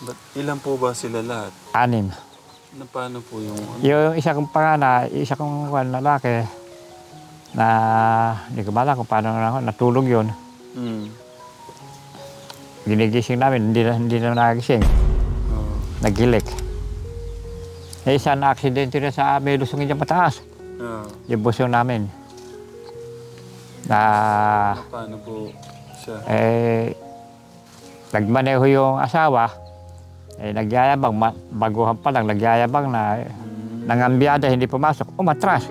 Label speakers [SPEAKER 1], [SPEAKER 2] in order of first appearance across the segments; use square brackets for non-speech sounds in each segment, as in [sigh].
[SPEAKER 1] Ba't ilan po ba sila lahat?
[SPEAKER 2] Anim.
[SPEAKER 1] Na paano po yung... ano?
[SPEAKER 2] Yung isa kong panganay, isa kong kwan, lalaki, na hindi ko bala kung paano na natulog yun.
[SPEAKER 1] Mm.
[SPEAKER 2] Ginigising namin, hindi na, hindi na nagising.
[SPEAKER 1] Oh.
[SPEAKER 2] Nagilik. Eh, isa na aksidente na sa may lusungin dyan pataas.
[SPEAKER 1] Ah.
[SPEAKER 2] Yung buso namin. Na,
[SPEAKER 1] Na paano po siya?
[SPEAKER 2] eh, nagmaneho yung asawa. Eh, nagyayabang, ma- baguhan pa lang, nagyayabang na, eh, nangambiyada, hindi pumasok, umatras.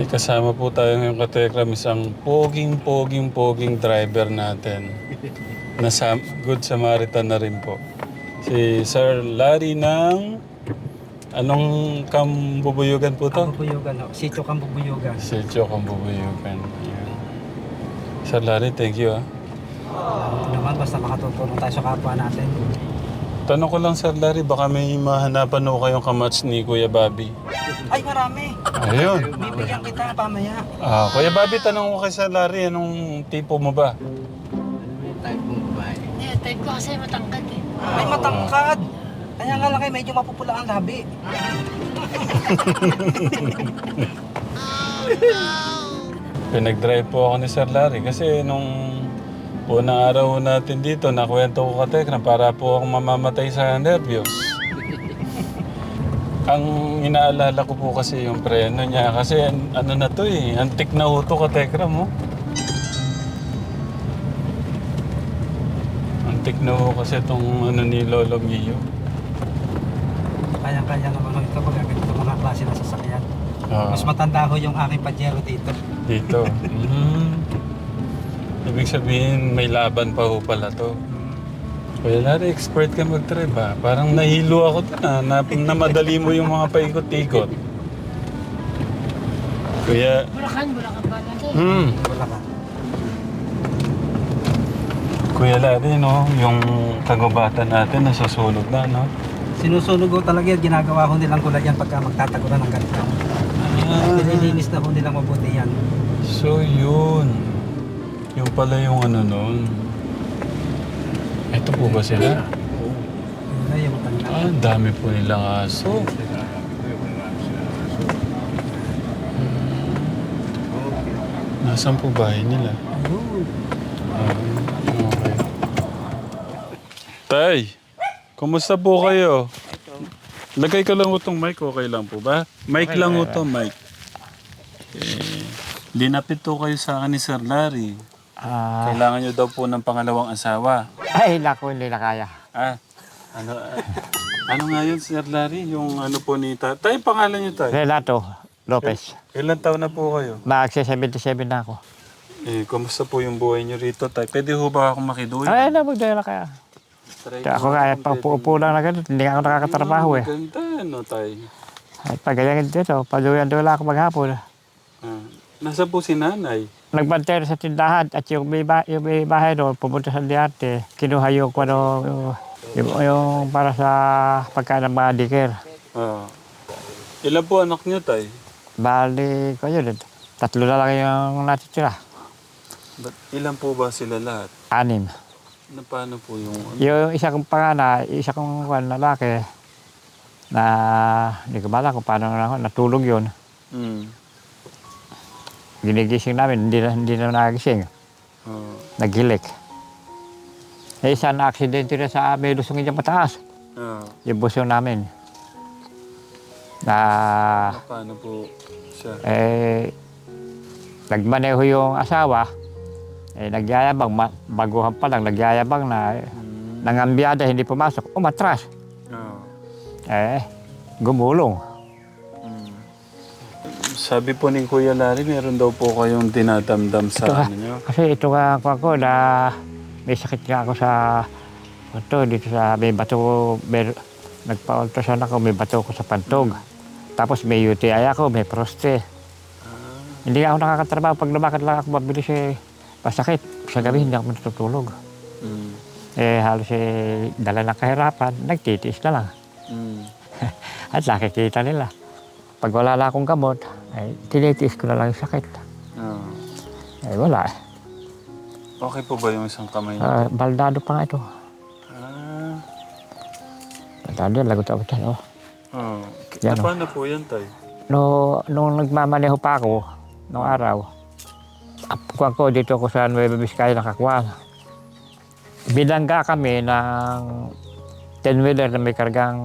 [SPEAKER 1] May kasama po tayo ngayong katekram, isang poging, poging, poging driver natin. Nasa Good Samaritan na rin po. Si Sir Larry ng... Anong kambubuyugan po to?
[SPEAKER 3] Bubuyugan ho. Sityo kang bubuyugan.
[SPEAKER 1] Sityo kambubuyugan. Yan. Sir Larry, thank you ah.
[SPEAKER 3] Ito naman, basta makatutulong tayo sa kapwa natin.
[SPEAKER 1] Tanong ko lang Sir Larry, baka may mahanapan o kayong kamats ni Kuya Bobby.
[SPEAKER 3] Ay, marami.
[SPEAKER 1] Ayun.
[SPEAKER 3] Bibigyan kita pamaya.
[SPEAKER 1] Ah, Kuya Bobby, tanong ko kay Sir Larry, anong tipo mo ba?
[SPEAKER 4] Eh, type ko kasi matangkad eh.
[SPEAKER 3] Ay, matangkad. Kaya nga lang kayo, medyo mapupula ang labi. [laughs]
[SPEAKER 1] Pinag-drive po ako ni Sir Larry kasi nung unang araw natin dito, nakwento ko ka Tekram para po akong mamamatay sa nervyos. [laughs] Ang inaalala ko po kasi yung preno niya kasi an- ano na to eh, antik na uto ka Tekram mo. Antik na ho kasi itong ano ni Lolo Mio.
[SPEAKER 3] Kaya-kaya naman ho ito pag ganito mga klase na sasakyan.
[SPEAKER 1] Ah,
[SPEAKER 3] Mas matanda ho yung aking pajero dito.
[SPEAKER 1] dito. [laughs] Mm. Ibig sabihin may laban pa ho pala to. Kuya Larry, expert ka mag-drive ha. Parang nahilo ako dun ha. Na, namadali mo yung mga paikot-ikot. Kuya,
[SPEAKER 4] Bulacan, Bulacan pala eh.
[SPEAKER 1] hmm.
[SPEAKER 3] Wala ka.
[SPEAKER 1] Kuya Larry, no? Yung kagubatan natin nasusunog na, no?
[SPEAKER 3] Sinusunog ho talaga yan. Ginagawa ho nilang gulay yan pagka magtataguran ng ganito.
[SPEAKER 1] Ah,
[SPEAKER 3] Nililinis na ho nilang mabuti yan.
[SPEAKER 1] so yun. Yung pala yung ano nun. Ito po ba sila?
[SPEAKER 3] Yun na yung matanda.
[SPEAKER 1] Ah, ang dami po nilang aso. Nasaan po bahay nila?
[SPEAKER 3] Ayun.
[SPEAKER 1] Ah, okay. Tay, kumusta po kayo? Lagay ko lang utong mic, okay lang po ba? Mic lang uto, mic. Dinapit to kayo sa akin ni Sir Larry.
[SPEAKER 2] Ah,
[SPEAKER 1] Kailangan nyo daw po ng pangalawang asawa.
[SPEAKER 2] ay, naku, hindi na kaya.
[SPEAKER 1] Ah, ano, ah, ano nga yun, Sir Larry? Yung ano po ni ta Tay, pangalan nyo tayo?
[SPEAKER 2] Renato Lopez.
[SPEAKER 1] Ilan taon na po kayo?
[SPEAKER 2] Mag-77 na ako.
[SPEAKER 1] Eh, kumusta po yung buhay nyo rito, Tay? Pwede ho ba akong makiduwi?
[SPEAKER 2] Ay, na, magdala kaya.
[SPEAKER 1] Try
[SPEAKER 2] Kaya ako kaya paupo lang na ganito, hindi ako nakakatrabaho eh.
[SPEAKER 1] Ganda, ano, Tay?
[SPEAKER 2] At pag ganyan dito, paluyan-dula ako maghapon.
[SPEAKER 1] Nasa po si nanay?
[SPEAKER 2] Nagbantay na sa tindahan at yung may, ba- yung may bahay doon, pumunta sa Diarte, kinuha yung, ano, yung, yung para sa pagkain ng mga dikir.
[SPEAKER 1] Ah. Ilan po anak nyo, Tay?
[SPEAKER 2] Bali ko yun, tatlo na lang yung natitira.
[SPEAKER 1] Ba't ilan po ba sila lahat?
[SPEAKER 2] Anim.
[SPEAKER 1] Na paano po yung... Ano?
[SPEAKER 2] Yung isa kong panganay, isa kong kwan, lalaki, na hindi ko bala kung paano na natulog yun.
[SPEAKER 1] Hmm.
[SPEAKER 2] Ginigising namin, hindi na, hindi na nagising.
[SPEAKER 1] Ah.
[SPEAKER 2] Nagilik. Eh, isa na aksidente na sa may lusungin dyan pataas.
[SPEAKER 1] Ah.
[SPEAKER 2] Yung buso namin. Na,
[SPEAKER 1] paano po siya?
[SPEAKER 2] eh, nagmaneho yung asawa. Eh, nagyayabang, ma- baguhan pa lang, nagyayabang na, eh,
[SPEAKER 1] Hmm.
[SPEAKER 2] nangambiyada, hindi pumasok, umatras.
[SPEAKER 1] Ah.
[SPEAKER 2] Eh, gumulong.
[SPEAKER 1] Sabi po ni Kuya Larry, meron daw po kayong dinadamdam sa
[SPEAKER 2] Ito
[SPEAKER 1] ano nyo.
[SPEAKER 2] Kasi ito nga ako, ako na may sakit nga ako sa ito, dito sa may bato ko, may, nagpa-ultrasound ako, may bato ko sa pantog. Tapos may UTI ako, may proste. Hindi ako nakakatrabaho. Pag lumakad lang ako, mabilis eh, masakit. Sa gabi, hindi ako matutulog.
[SPEAKER 1] Hmm.
[SPEAKER 2] Eh, halos eh, dala ng kahirapan, nagtitiis na lang.
[SPEAKER 1] Hmm. [laughs]
[SPEAKER 2] At nakikita nila. Pag wala na akong gamot, ay tinitiis ko na lang yung sakit.
[SPEAKER 1] Ah.
[SPEAKER 2] Ay wala. eh.
[SPEAKER 1] Okay po ba yung isang kamay niyo?
[SPEAKER 2] Ah, baldado pa nga ito.
[SPEAKER 1] Ah.
[SPEAKER 2] Baldado, lagot-lagot yan. Oh.
[SPEAKER 1] Oh.
[SPEAKER 2] Yan, oh.
[SPEAKER 1] Paano po yan, tay?
[SPEAKER 2] No, nung nagmamaneho pa ako, nung araw, kuha ko dito ko sa Nueva Vizcaya nakakuha. Binangga kami ng 10-wheeler na may kargang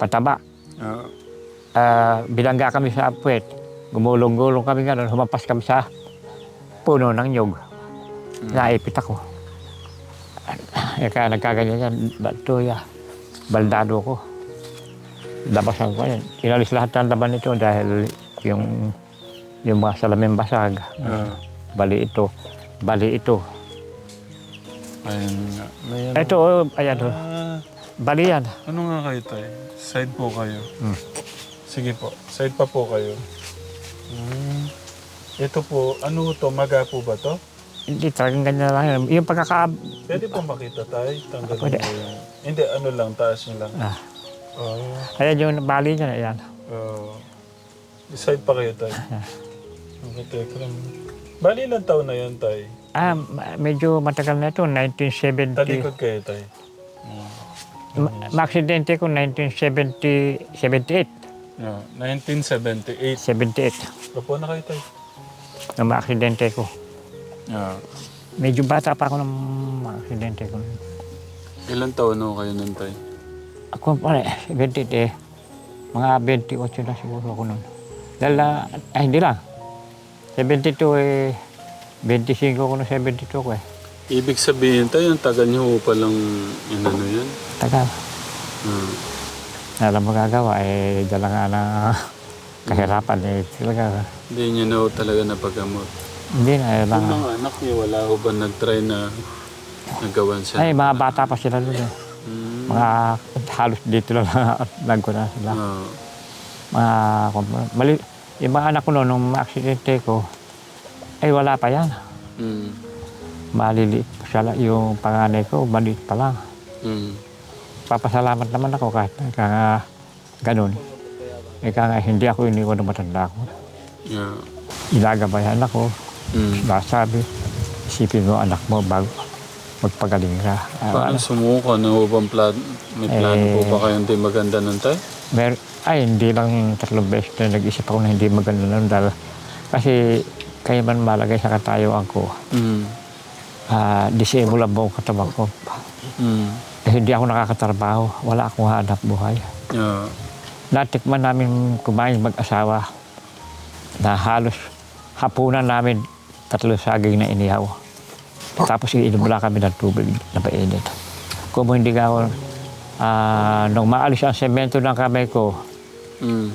[SPEAKER 2] pataba.
[SPEAKER 1] Ah.
[SPEAKER 2] Ah, binangga kami sa puwet. Gumulong-gulong kami nga humampas kami sa puno ng nyog. Naipit ako. Eh, kaya nagkaganyan yan, bato ya, baldado ko. Labasan ko yan. Inalis lahat ng laban nito dahil yung yung mga salamin basag.
[SPEAKER 1] Ah.
[SPEAKER 2] Bali ito. Bali ito.
[SPEAKER 1] Ayun nga. May ano.
[SPEAKER 2] Ito, oh, ayan. oh.
[SPEAKER 1] Ah.
[SPEAKER 2] Bali yan.
[SPEAKER 1] Ano nga kayo, tay? Side po kayo.
[SPEAKER 2] Hmm.
[SPEAKER 1] Sige po. Side pa po kayo. Hmm. Ito po, ano to? Maga po ba to?
[SPEAKER 2] Hindi, talagang ganyan lang yan. Yung pagkaka...
[SPEAKER 1] Pwede po makita tayo. Tanggalin
[SPEAKER 2] Pwede.
[SPEAKER 1] mo yung... Hindi, ano lang, taas nyo lang.
[SPEAKER 2] Ah.
[SPEAKER 1] Oh.
[SPEAKER 2] Ayan yung bali niya, ayan.
[SPEAKER 1] Oh. Side pa kayo, tay. Okay, teka lang. Bali ilang taon na yan, tay?
[SPEAKER 2] Ah, medyo matagal na ito, 1970.
[SPEAKER 1] Talikod kayo, tay. Hmm.
[SPEAKER 2] Ma- Ma-aksidente ko 1970, 78.
[SPEAKER 1] Yeah. 1978.
[SPEAKER 2] 78.
[SPEAKER 1] Opo na kayo, tay.
[SPEAKER 2] Nung ma-aksidente ko.
[SPEAKER 1] Yeah.
[SPEAKER 2] Medyo bata pa ako nung ma-aksidente ko.
[SPEAKER 1] Ilang taon na kayo nun, tay?
[SPEAKER 2] Ako pare, 78 eh. Mga 28 na siguro ako nun. Dahil na, ay hindi lang. 72 eh, 25 ako nung 72 ko eh.
[SPEAKER 1] Ibig sabihin, tayo, ang tagal niyo pa lang inano yan.
[SPEAKER 2] Tagal.
[SPEAKER 1] Hmm.
[SPEAKER 2] Alam mo gagawa eh, dala nga na [laughs] kahirapan eh. Talaga,
[SPEAKER 1] Hindi niyo na ho talaga napagamot.
[SPEAKER 2] hindi na, eh,
[SPEAKER 1] Yung
[SPEAKER 2] lang.
[SPEAKER 1] mga anak niyo, wala ho ba nag-try na nagawan siya?
[SPEAKER 2] Ay, mga bata pa sila doon eh.
[SPEAKER 1] Hmm.
[SPEAKER 2] Mga halos dito lang nagko na [laughs] sila.
[SPEAKER 1] Ah.
[SPEAKER 2] Mga, mali, yung mga anak ko noon, nung aksidente ko, ay wala pa yan.
[SPEAKER 1] Hmm.
[SPEAKER 2] Maliliit pa siya. Yung panganay ko, maliit pa lang.
[SPEAKER 1] Hmm.
[SPEAKER 2] Papasalamat naman ako kahit ika nga ganun. Ika nga hindi ako iniwan ng matanda ko.
[SPEAKER 1] Yeah.
[SPEAKER 2] Ilagabayan ako.
[SPEAKER 1] Hmm.
[SPEAKER 2] Sabi, isipin mo anak mo bago magpagaling ka. Ah,
[SPEAKER 1] Paano
[SPEAKER 2] ano,
[SPEAKER 1] sumuko? Ano bang plan? May plano po
[SPEAKER 2] Eh,
[SPEAKER 1] ba kayong di maganda nun, tay?
[SPEAKER 2] mer ay, hindi lang tatlong beses na nag-isip ako na hindi maganda nun dahil kasi kaya man malagay sa katayuan ko,
[SPEAKER 1] Hmm.
[SPEAKER 2] ah, disable ang buong katawan ko.
[SPEAKER 1] Hmm.
[SPEAKER 2] Eh, hindi ako nakakatrabaho, wala akong hanap buhay.
[SPEAKER 1] Yeah.
[SPEAKER 2] Natikman namin kumain mag-asawa na halos hapunan namin tatlo saging na inihaw. Tapos iinom lang kami ng tubig na painit. Kung hindi ka ako, ah, nung maalis ang semento ng kamay ko,
[SPEAKER 1] Hmm.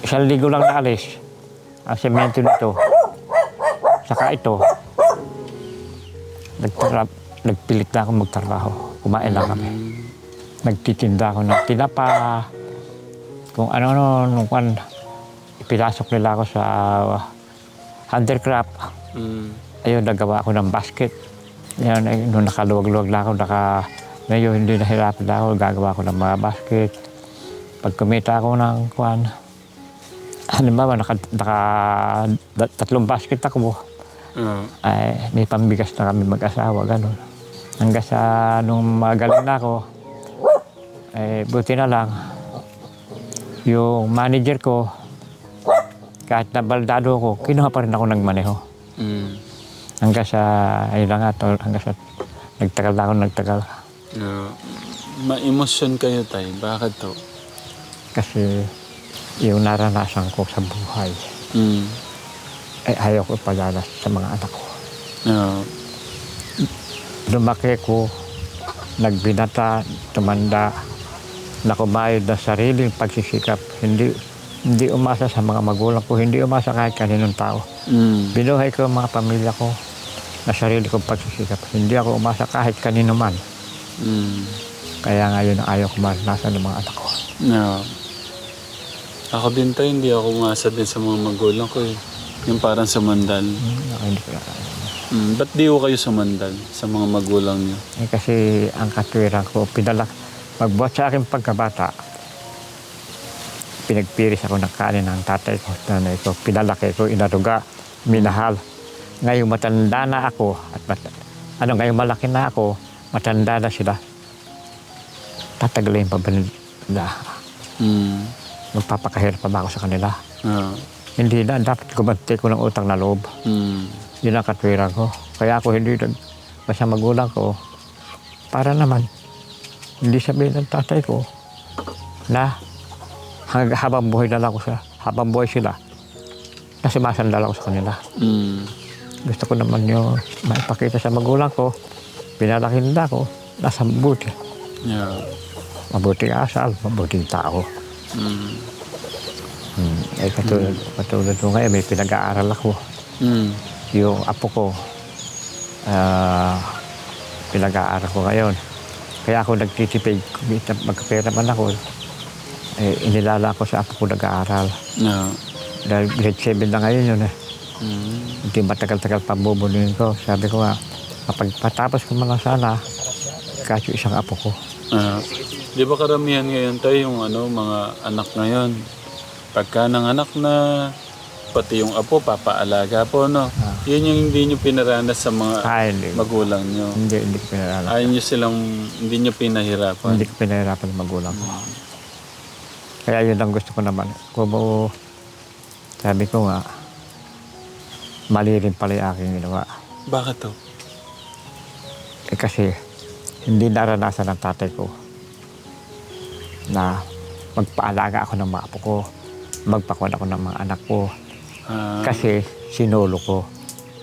[SPEAKER 2] isang linggo lang naalis ang semento nito. Saka ito, nagpilit na ako magtrabaho. Kumain lang kami. Nagtitinda ako ng tinapa. Kung ano-ano, nung kan, ipinasok nila ako sa uh, handicraft.
[SPEAKER 1] Hmm.
[SPEAKER 2] Ayun, nagawa ako ng basket. Yan, ay, nung nakaluwag-luwag na ako, naka, ngayon hindi nahirapan na ako, gagawa ako ng mga basket. Pag kumita ako ng kwan, halimbawa, naka, naka tatlong basket ako,
[SPEAKER 1] Ah.
[SPEAKER 2] ay may pambigas na kami mag-asawa, ganun. Hanggang sa nung magaling na ako, eh, buti na lang, yung manager ko, kahit nabaldado ko, kinuha pa rin ako nagmaneho.
[SPEAKER 1] Hmm.
[SPEAKER 2] Hanggang sa, ayun na nga, to, hanggang sa nagtagal na ako, nagtagal.
[SPEAKER 1] Yeah. Ma-emosyon kayo, tay. Bakit to?
[SPEAKER 2] Kasi yung naranasan ko sa buhay,
[SPEAKER 1] Hmm.
[SPEAKER 2] ay ayaw ko ipadalas sa mga anak ko.
[SPEAKER 1] Yeah.
[SPEAKER 2] Lumaki ko, nagbinata, tumanda, nakumayod ng sariling pagsisikap. Hindi, hindi umasa sa mga magulang ko, hindi umasa kahit kaninong tao.
[SPEAKER 1] Hmm.
[SPEAKER 2] Binuhay ko ang mga pamilya ko na sarili kong pagsisikap. Hindi ako umasa kahit kanino man.
[SPEAKER 1] Hmm.
[SPEAKER 2] Kaya ngayon ayaw ko maranasan ng mga anak ko.
[SPEAKER 1] Yeah. Ako din tayo, hindi ako umasa din sa mga magulang ko eh. Yung parang sumandal.
[SPEAKER 2] Hmm, ako hindi ko na-
[SPEAKER 1] Hmm. Ba't di ko kayo sumandal sa mga magulang niyo?
[SPEAKER 2] Eh, kasi ang katwiran ko, pinalak, magbuhat sa aking pagkabata, pinagpiris ako ng kanin ng tatay ko, nanay ko, pinalaki ko, inaruga, minahal. Ngayon matanda na ako, at mat, ano ngayon malaki na ako, matanda na sila. Tatagalin pa ba nila?
[SPEAKER 1] Mm.
[SPEAKER 2] Magpapakahirap pa ba ako sa kanila?
[SPEAKER 1] Ah.
[SPEAKER 2] Hindi na, dapat gumanti ko ng utang na loob.
[SPEAKER 1] Mm.
[SPEAKER 2] Yun ang katwiran ko. Kaya ako hindi nag basta magulang ko. Para naman, hindi sabihin ng tatay ko na habang buhay na lang ako sa habang buhay sila, na sumasandal ako sa kanila.
[SPEAKER 1] Mm.
[SPEAKER 2] Gusto ko naman yung maipakita sa magulang ko, pinalaki nila ako, nasa mabuti.
[SPEAKER 1] Yeah.
[SPEAKER 2] Mabuting asal, mabuting tao.
[SPEAKER 1] Mm.
[SPEAKER 2] Hmm. Eh, katulad, katulad ko ngayon, may pinag-aaral ako.
[SPEAKER 1] Mm.
[SPEAKER 2] Yung apo ko, ah, pinag-aaral ko ngayon. Kaya ako nagtitipid, kumita, magkapera man ako. Eh, inilala ko sa apo ko nag-aaral.
[SPEAKER 1] Yeah.
[SPEAKER 2] Dahil grade 7 na ngayon yun eh.
[SPEAKER 1] Mm.
[SPEAKER 2] Hindi matagal-tagal pa bubunuin ko. Sabi ko nga, kapag patapos ko lang sana, yung isang apo ko.
[SPEAKER 1] Ah, di ba karamihan ngayon tayo yung ano, mga anak ngayon? Pagka ng anak na, pati yung apo, papaalaga po, no? Yun yung hindi nyo pinaranas sa mga
[SPEAKER 2] Ay, hindi,
[SPEAKER 1] magulang nyo.
[SPEAKER 2] hindi, hindi ko pinahirapan.
[SPEAKER 1] Ayaw nyo silang, hindi nyo pinahirapan.
[SPEAKER 2] Hindi ko pinahirapan ng magulang ko. Kaya yun ang gusto ko naman. Kung mo, sabi ko nga, mali rin pala yung aking ginawa.
[SPEAKER 1] Bakit to?
[SPEAKER 2] Eh kasi hindi naranasan ng tatay ko na magpaalaga ako ng mga apo ko, magpakuan ako ng mga anak ko.
[SPEAKER 1] Ah,
[SPEAKER 2] Kasi sinulo ko.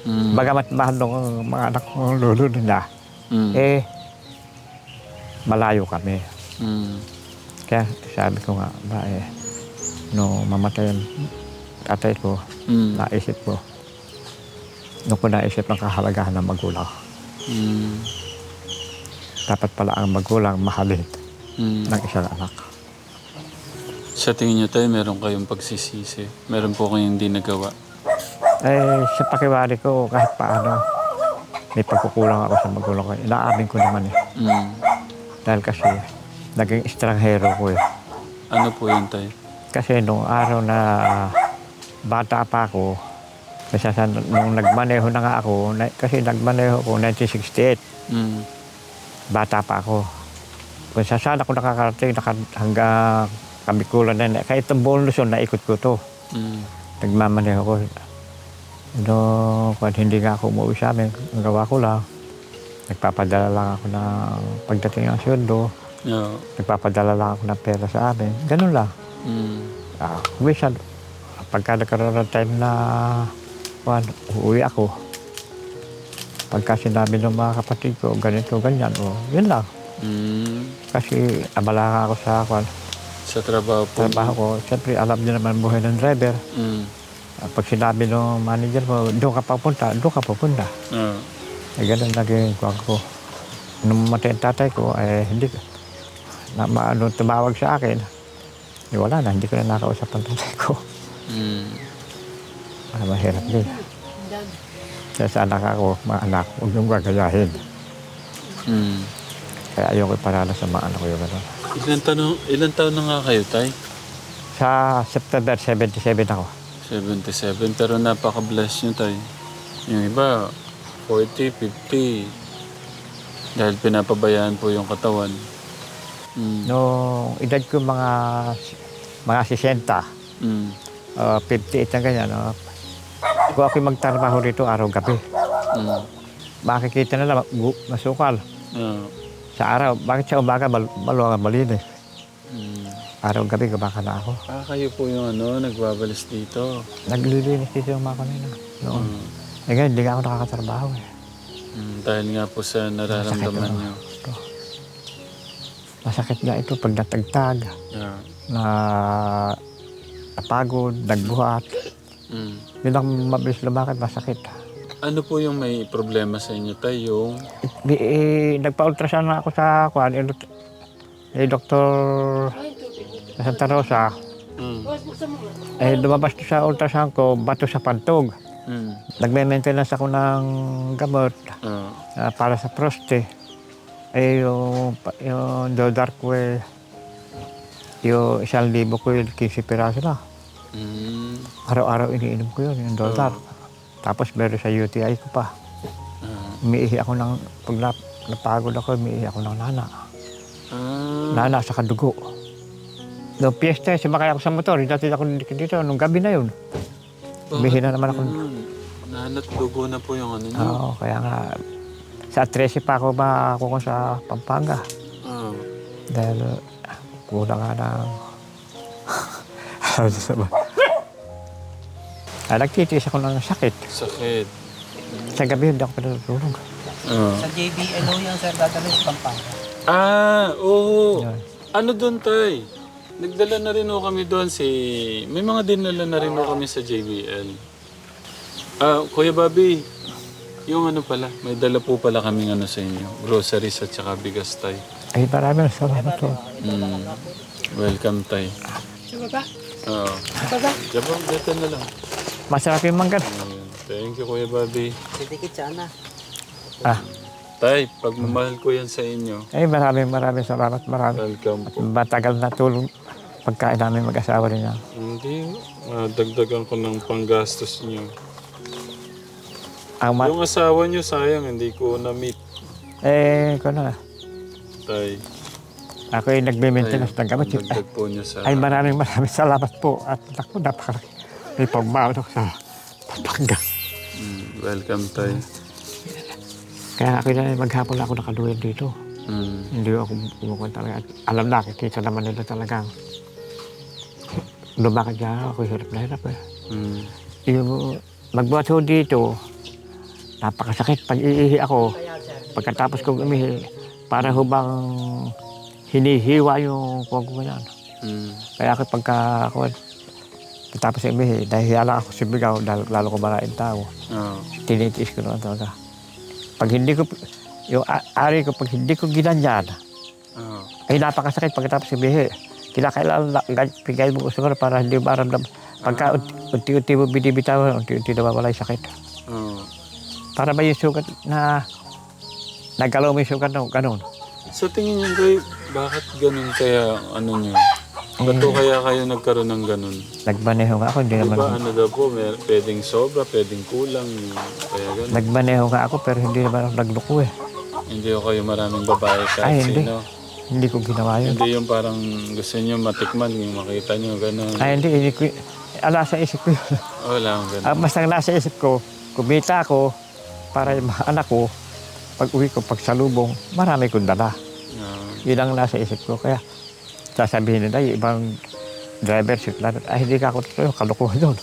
[SPEAKER 1] mm,
[SPEAKER 2] Bagamat mahal ng mga anak ko ang lolo nila,
[SPEAKER 1] mm,
[SPEAKER 2] eh, malayo kami.
[SPEAKER 1] mm,
[SPEAKER 2] Kaya sabi ko nga, ba eh, no mamatay ang tatay ko,
[SPEAKER 1] mm,
[SPEAKER 2] naisip ko, nung ko naisip ng kahalagahan ng magulang.
[SPEAKER 1] mm,
[SPEAKER 2] Dapat pala ang magulang mahalin
[SPEAKER 1] mm.
[SPEAKER 2] ng isang anak.
[SPEAKER 1] Sa tingin nyo tayo, meron kayong pagsisisi. Meron po kayong hindi nagawa.
[SPEAKER 2] Eh, sa pakiwari ko, kahit paano, may pagkukulang ako sa magulang ko. Inaamin ko naman eh.
[SPEAKER 1] Mm.
[SPEAKER 2] Dahil kasi, naging estranghero ko eh.
[SPEAKER 1] Ano po yun tayo?
[SPEAKER 2] Kasi nung araw na bata pa ako, kasi sa, nung nagmaneho na nga ako, na, kasi nagmaneho ko 1968,
[SPEAKER 1] Mm,
[SPEAKER 2] bata pa ako. Kung sa saan ako nakakarating, naka, hanggang Kamikulan na, na, kahit ang buong Luzon, naikot ko to.
[SPEAKER 1] mm,
[SPEAKER 2] nagmamaneho ko. No, kung hindi nga ako umuwi sa amin, ang gawa ko lang, nagpapadala lang ako ng pagdating ng sweldo,
[SPEAKER 1] yeah,
[SPEAKER 2] nagpapadala lang ako ng pera sa amin. Ganun lang.
[SPEAKER 1] mm,
[SPEAKER 2] Ah, minsan, pagka nagkaroon ng time na kuwan, uuwi ako, pagka sinabi ng mga kapatid ko, ganito, ganyan, o, yun lang.
[SPEAKER 1] mm.
[SPEAKER 2] Kasi abala ako sa kuwan,
[SPEAKER 1] Sa trabaho po.
[SPEAKER 2] trabaho ko. Siyempre, alam niyo naman buhay ng driver.
[SPEAKER 1] Mm,
[SPEAKER 2] Ah, Pag sinabi ng manager mo, doon ka papunta, doon ka papunta.
[SPEAKER 1] ah,
[SPEAKER 2] Eh, ganun naging kuwan ko. Nung mamatay ang tatay ko, eh, hindi ko, na maano, tumawag sa akin. Eh, wala na, hindi ko na nakausap ang tatay ko.
[SPEAKER 1] mm,
[SPEAKER 2] Ah, mahirap din. Kaya sa anak ako, mga anak, huwag niyong gagayahin.
[SPEAKER 1] mm.
[SPEAKER 2] Kaya ayoko iparala sa mga anak ko yung gano'n.
[SPEAKER 1] Ilan, tanong, ilan taon na nga kayo, Tay?
[SPEAKER 2] Sa September 77 ako.
[SPEAKER 1] 77, pero napaka-bless nyo, Tay. Yung iba, 40, 50. Dahil pinapabayaan po yung katawan. Mm,
[SPEAKER 2] Nung edad ko mga mga 60,
[SPEAKER 1] mm,
[SPEAKER 2] uh, 58 na ganyan, uh, kung ako magtrabaho rito araw-gabi,
[SPEAKER 1] mm.
[SPEAKER 2] makikita na lang, masukal.
[SPEAKER 1] Ah,
[SPEAKER 2] Sa araw, bakit sa umaga mal maluwang malinis?
[SPEAKER 1] mm.
[SPEAKER 2] Araw-gabi kabaka na ako.
[SPEAKER 1] Ah, kayo po yung ano, nagbabalis dito.
[SPEAKER 2] Naglilinis dito yung mga kanina. Noon.
[SPEAKER 1] Mm.
[SPEAKER 2] Eh ngayon, hindi nga ako nakakatrabaho eh.
[SPEAKER 1] Mm, dahil nga po sa nararamdaman nyo.
[SPEAKER 2] Ito. Masakit nga ito pag natagtag,
[SPEAKER 1] Yeah.
[SPEAKER 2] na napagod, nagbuhat.
[SPEAKER 1] Mm.
[SPEAKER 2] Yun ang mabilis lumakad, masakit.
[SPEAKER 1] Ano po yung may problema sa inyo tayo?
[SPEAKER 2] Eh, eh, nagpa-ultrasound na ako sa kwan, eh, dok- eh, Dr. Santa Rosa.
[SPEAKER 1] Mm.
[SPEAKER 2] Eh, lumabas sa ultrasound ko, bato sa pantog.
[SPEAKER 1] Mm.
[SPEAKER 2] Nagme-maintenance ako ng gamot
[SPEAKER 1] Ah.
[SPEAKER 2] ah, para sa prostate. Eh, yung, pa- yung do dark way, Yung isang libo ko yung 15 piraso na.
[SPEAKER 1] Mm.
[SPEAKER 2] Araw-araw iniinom ko yun, yung dollar. Tapos meron sa UTI ko pa.
[SPEAKER 1] Ah.
[SPEAKER 2] Umiihi ako ng, pag nap, napagod ako, umiihi ako ng nana.
[SPEAKER 1] Ah.
[SPEAKER 2] Nana sa kadugo. Noong piyesta, sumakay ako sa motor, dati ako dito, dito, nung gabi na yun. Umihi na naman ako.
[SPEAKER 1] Mm. Nanat dugo na po yung ano niyo.
[SPEAKER 2] Oo, kaya nga, sa 13 pa ako makakuha sa Pampanga.
[SPEAKER 1] Ah.
[SPEAKER 2] Dahil kulang nga ng... [laughs] Ano sa ba? Ah, nagtitiis ako ng sakit.
[SPEAKER 1] Sakit.
[SPEAKER 2] Sa gabi hindi ako pinatulog.
[SPEAKER 1] Ah.
[SPEAKER 3] Sa JBLO yan, sir, dadalhin sa Pampanga.
[SPEAKER 1] Ah, oo.
[SPEAKER 2] Yun.
[SPEAKER 1] Ano doon, Tay? Nagdala na rin ho kami doon si... May mga dinala na rin ho kami sa JBL. Ah, Kuya Bobby, yung ano pala, may dala po pala kaming ano sa inyo. Groceries at saka bigas, Tay.
[SPEAKER 2] Ay, marami na salamat to.
[SPEAKER 1] Mm. Welcome, Tay. Oo. Diyan dito na lang.
[SPEAKER 2] Masarap yung mangga.
[SPEAKER 1] Thank you, Kuya Bobby.
[SPEAKER 3] Didikit sana.
[SPEAKER 2] Ah,
[SPEAKER 1] Tay, pagmamahal ko yan sa inyo.
[SPEAKER 2] ay maraming maraming salamat. Marami.
[SPEAKER 1] Welcome po.
[SPEAKER 2] Matagal na tulong pagkain namin mag-asawa rin yan.
[SPEAKER 1] Hindi, ah, dagdagan ko ng panggastos niyo.
[SPEAKER 2] Ang ma-
[SPEAKER 1] Yung asawa niyo, sayang, hindi ko na-meet.
[SPEAKER 2] eh, ko na.
[SPEAKER 1] Tay,
[SPEAKER 2] Ako yung nagme-maintenance ng gamit.
[SPEAKER 1] ang dagdag po niyo sa...
[SPEAKER 2] Ay, maraming maraming salamat po. At ako, napakalaki. May pagmahal ako sa Pampanga.
[SPEAKER 1] Mm, welcome, Tay.
[SPEAKER 2] Kaya na maghapon ako nakaluyan dito.
[SPEAKER 1] Mm.
[SPEAKER 2] Hindi ako kumukuha talaga. At alam na, kikita naman nila talagang lumakad niya ako, hirap na hirap eh.
[SPEAKER 1] Mm.
[SPEAKER 2] Yung magbuhat ho dito, napakasakit. Pag iihi ako, pagkatapos kong umihi, para ho bang hinihiwa yung kuwag ko yan.
[SPEAKER 1] Mm.
[SPEAKER 2] Kaya ako pagka ako, pagkatapos umihi, dahil lang ako sibigaw, dahil lalo ko maraming tao.
[SPEAKER 1] Oh.
[SPEAKER 2] tinitiis ko naman talaga. Pag hindi ko, yung ari ko, pag hindi ko ginanyan,
[SPEAKER 1] Oh.
[SPEAKER 2] ay napakasakit pagkatapos ibihi. Kinakailangan na na- bigay mo ko para hindi maramdam. Pagka unti- unti-unti mo binibitawan, unti-unti nawawala yung sakit.
[SPEAKER 1] Oh.
[SPEAKER 2] Para ba yung sugat na nagalaw mo yung sugat na ganun.
[SPEAKER 1] Sa tingin niyo, Tay, bakit ganun kaya ano niyo? Ba't po kaya kayo nagkaroon ng ganun?
[SPEAKER 2] Nagmaneho nga ako, hindi
[SPEAKER 1] Di
[SPEAKER 2] naman.
[SPEAKER 1] ba ano daw po, may, pwedeng sobra, pwedeng kulang, kaya ganun.
[SPEAKER 2] Nagmaneho nga ako pero hindi naman ako nagluko eh.
[SPEAKER 1] Hindi ko kayo maraming babae
[SPEAKER 2] Ay,
[SPEAKER 1] kahit
[SPEAKER 2] hindi.
[SPEAKER 1] sino.
[SPEAKER 2] Hindi ko ginawa yun.
[SPEAKER 1] Hindi yung parang gusto niyo matikman, yung makita niyo, ganun.
[SPEAKER 2] Ay hindi, hindi ko, ala sa isip ko yun.
[SPEAKER 1] Wala akong ganun.
[SPEAKER 2] Ang mas nang nasa isip ko, kumita ako para yung mga anak ko, pag uwi ko, pag salubong, marami kong dala.
[SPEAKER 1] Ah,
[SPEAKER 2] Yun ang nasa isip ko. Kaya sasabihin nila, yung ibang driver, sitlan, ay hindi ka ako totoo, kalukuhan yun.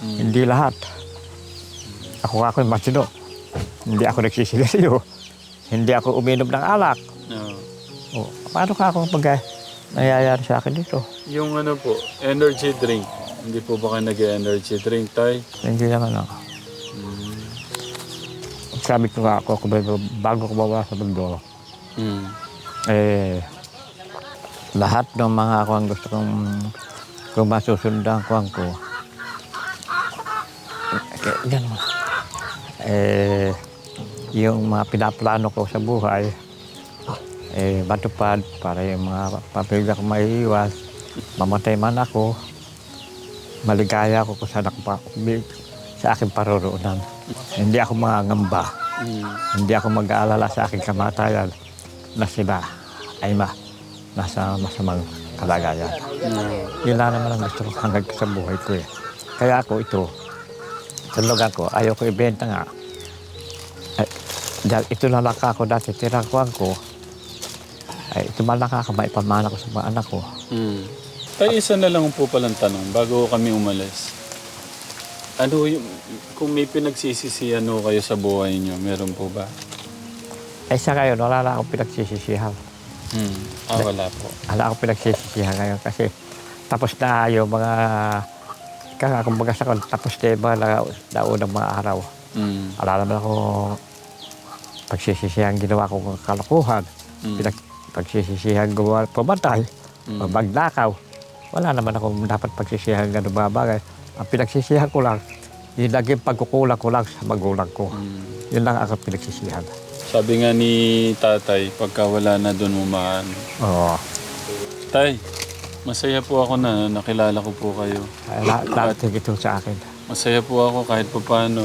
[SPEAKER 1] mm.
[SPEAKER 2] Hindi lahat. Ako nga ako yung matino. Hindi ako nagsisigarilyo. [laughs] Hindi ako uminom ng alak.
[SPEAKER 1] Ah.
[SPEAKER 2] O, paano ka ako pag nangyayari sa akin dito?
[SPEAKER 1] Yung ano po, energy drink. Hindi po ba kayo nag-energy drink, Tay?
[SPEAKER 2] Hindi naman ako.
[SPEAKER 1] Mm.
[SPEAKER 2] Sabi ko nga ako, bago ko bawa sa mundo,
[SPEAKER 1] Mm.
[SPEAKER 2] eh, lahat ng mga ako ang gusto kong kung masusundan ko ang ko. Eh, yan mo. Eh, yung mga pinaplano ko sa buhay, eh, matupad para yung mga pamilya ko maiiwas. Mamatay man ako, maligaya ako kung saan ako sa aking paroroonan. Hindi ako mangangamba.
[SPEAKER 1] Mm.
[SPEAKER 2] Hindi ako mag-aalala sa aking kamatayan na sila ay ma nasa masamang kalagayan. Yun lang naman ang gusto ko hanggang sa buhay ko eh. Kaya ako ito, sa lugar ko, ayaw ko ibenta nga. Ay, dahil ito na lang ako dati, tirakuan ko. Ay, ito man lang ako, maipamana ko sa mga anak ko.
[SPEAKER 1] Mm. Tay, isa na lang po palang tanong bago kami umalis. Ano yung, kung may pinagsisisihan ho kayo sa buhay niyo, meron po ba?
[SPEAKER 2] Ay sa ngayon, wala na akong pinagsisisihan.
[SPEAKER 1] Hmm. Ah, wala po.
[SPEAKER 2] Wala akong pinagsisisihan ngayon kasi tapos na yung mga kaya kumbaga sa kon, tapos na yung mga na, naunang mga araw.
[SPEAKER 1] Hmm.
[SPEAKER 2] Wala naman ako pagsisisihan ginawa ko ng kalokohan.
[SPEAKER 1] Mm.
[SPEAKER 2] Pinag, pagsisisihan gumawa pumatay,
[SPEAKER 1] Mm.
[SPEAKER 2] magnakaw. Wala naman ako dapat pagsisihan ganun mga bagay. Ang pinagsisihan ko lang, yung naging pagkukulang ko lang sa magulang ko.
[SPEAKER 1] Hmm.
[SPEAKER 2] Yun lang ako pinagsisihan.
[SPEAKER 1] Sabi nga ni tatay, pagka wala na doon umaan.
[SPEAKER 2] Oo.
[SPEAKER 1] Tay, Masaya po ako na nakilala ko po kayo.
[SPEAKER 2] Uh, lahat, lahat ito sa akin.
[SPEAKER 1] Masaya po ako kahit pa paano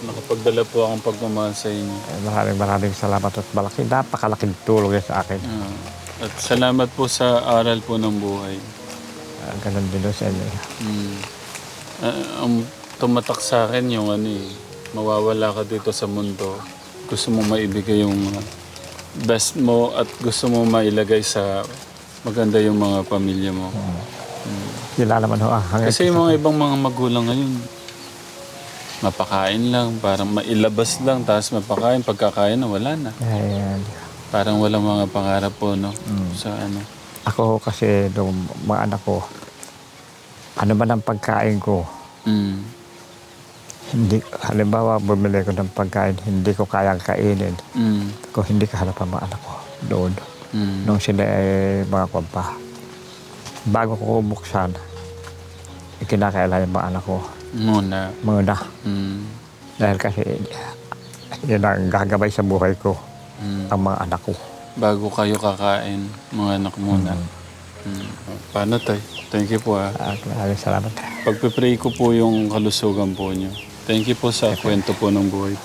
[SPEAKER 1] nakapagdala po akong pagmamahal sa inyo.
[SPEAKER 2] Maraming maraming salamat at malaki, napakalaking tulong yan sa akin.
[SPEAKER 1] Ah, at salamat po sa aral po ng buhay.
[SPEAKER 2] Uh, ganun din doon sa inyo.
[SPEAKER 1] Mm. Ah, ang tumatak sa akin yung ano eh, mawawala ka dito sa mundo. Gusto mo maibigay yung best mo at gusto mo mailagay sa maganda yung mga pamilya mo.
[SPEAKER 2] Sila naman ho, ah, hanggang
[SPEAKER 1] Kasi yung mga ibang mga magulang ngayon, mapakain lang, parang mailabas lang, tapos mapakain, pagkakain na wala na.
[SPEAKER 2] Ayan.
[SPEAKER 1] Parang walang mga pangarap po, no? Sa ano.
[SPEAKER 2] Ako kasi nung mga anak ko, ano man ang pagkain ko,
[SPEAKER 1] Mm.
[SPEAKER 2] Hindi, halimbawa bumili ko ng pagkain, hindi ko kayang kainin.
[SPEAKER 1] Mm.
[SPEAKER 2] Kung hindi kaharap ang mga anak ko doon.
[SPEAKER 1] Mm.
[SPEAKER 2] Nung sila ay mga kumpa. Bago ko buksan, ikinakailan yung mga anak ko.
[SPEAKER 1] Muna.
[SPEAKER 2] Muna.
[SPEAKER 1] Mm.
[SPEAKER 2] Dahil kasi yun ang gagabay sa buhay ko,
[SPEAKER 1] Mm.
[SPEAKER 2] ang mga anak ko.
[SPEAKER 1] Bago kayo kakain, mga anak muna. Mm. Paano tayo? Thank you po ah.
[SPEAKER 2] At maraming salamat.
[SPEAKER 1] Pagpipray ko po yung kalusugan po niyo. Thank you po sa kwento po ng buhay.